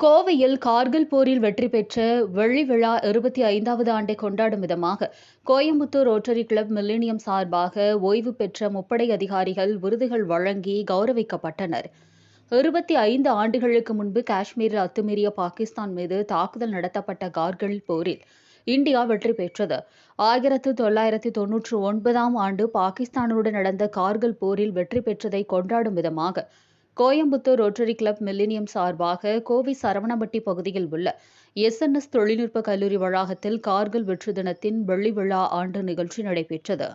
கோவையில் கார்கில் போரில் வெற்றி பெற்ற வெள்ளி விழா இருபத்தி ஐந்தாவது ஆண்டை கொண்டாடும் விதமாக கோயம்புத்தூர் ரோட்டரி கிளப் மில்லினியம் சார்பாக ஓய்வு பெற்ற முப்படை அதிகாரிகள் விருதுகள் வழங்கி கௌரவிக்கப்பட்டனர். இருபத்தி ஐந்து ஆண்டுகளுக்கு முன்பு காஷ்மீரில் அத்துமீறிய பாகிஸ்தான் மீது தாக்குதல் நடத்தப்பட்ட கார்கில் போரில் இந்தியா வெற்றி பெற்றது. ஆயிரத்து தொள்ளாயிரத்தி தொன்னூற்று ஒன்பதாம் ஆண்டு பாகிஸ்தானுடன் நடந்த கார்கில் போரில் வெற்றி பெற்றதை கொண்டாடும் விதமாக கோயம்புத்தூர் ரோட்டரி கிளப் மில்லினியம் சார்பாக கோவை சரவணம்பட்டி பகுதியில் உள்ள எஸ்என்எஸ் தொழில்நுட்ப கல்லூரி வளாகத்தில் கார்கில் வெற்றி தினத்தின் வெள்ளி விழா ஆண்டு நிகழ்ச்சி நடைபெற்றது.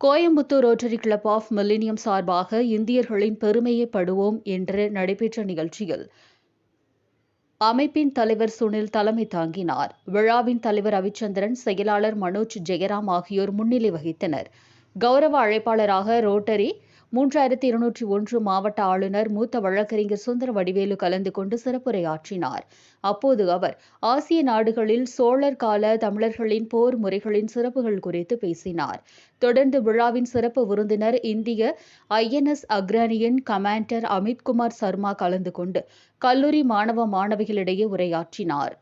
Coimbatore Rotary Club of Millennium சார்பாக இந்தியர்களின் பெருமையை படுவோம் என்று நடைபெற்ற நிகழ்ச்சியில் அமைப்பின் தலைவர் சுனில் தலைமை தாங்கினார். விழாவின் தலைவர் ரவிச்சந்திரன் செயலாளர் மனோஜ் ஜெயராம் ஆகியோர் முன்னிலை வகித்தனர். கௌரவ அழைப்பாளராக ரோட்டரி மூன்றாயிரத்தி இருநூற்றி ஒன்று மாவட்ட ஆளுநர் மூத்த வழக்கறிஞர் சுந்தர வடிவேலு கலந்து கொண்டு சிறப்புரையாற்றினார். அப்போது அவர் ஆசிய நாடுகளில் சோழர் கால தமிழர்களின் போர் முறைகளின் சிறப்புகள் குறித்து பேசினார். தொடர்ந்து விழாவின் சிறப்பு விருந்தினர் இந்திய ஐஎன்எஸ் அக்ரானியின் கமாண்டர் அமித்குமார் சர்மா கலந்து கொண்டு கல்லூரி மாணவ மாணவிகளிடையே உரையாற்றினார்.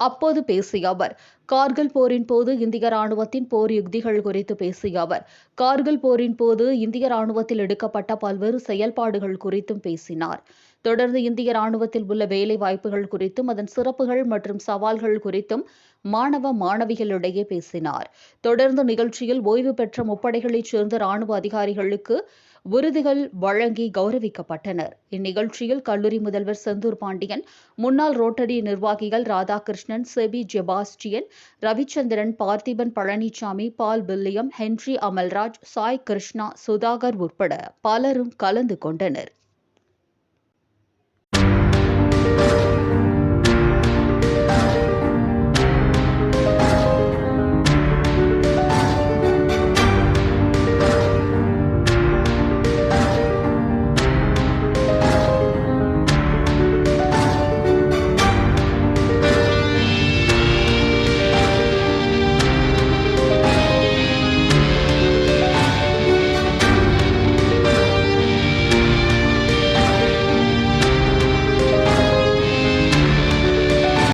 அப்போது பேசிய அவர் கார்கில் போரின் போது இந்திய ராணுவத்தின் போர் யுக்திகள் குறித்து பேசிய அவர் கார்கில் போரின் போது இந்திய ராணுவத்தில் எடுக்கப்பட்ட பல்வேறு செயல்பாடுகள் குறித்தும் பேசினார். தொடர்ந்து இந்திய ராணுவத்தில் உள்ள வேலை வாய்ப்புகள் குறித்தும் அதன் சிறப்புகள் மற்றும் சவால்கள் குறித்தும் மாணவ மாணவிகளிடையே பேசினார். தொடர்ந்து நிகழ்ச்சியில் ஓய்வு பெற்ற முப்படைகளைச் சேர்ந்த ராணுவ அதிகாரிகளுக்கு விருதுகள் வழங்கி கௌரவிக்கப்பட்டனர். இந்நிகழ்ச்சியில் கல்லூரி முதல்வர் செந்தூர் பாண்டியன் முன்னாள் ரோட்டரி நிர்வாகிகள் Radhakrishnan Seby Sebastian Ravichandran Parthiban Palanisamy Paul William Henry Amalraj Sai Krishna Sudhakar உட்பட பலரும் கலந்து கொண்டனர்.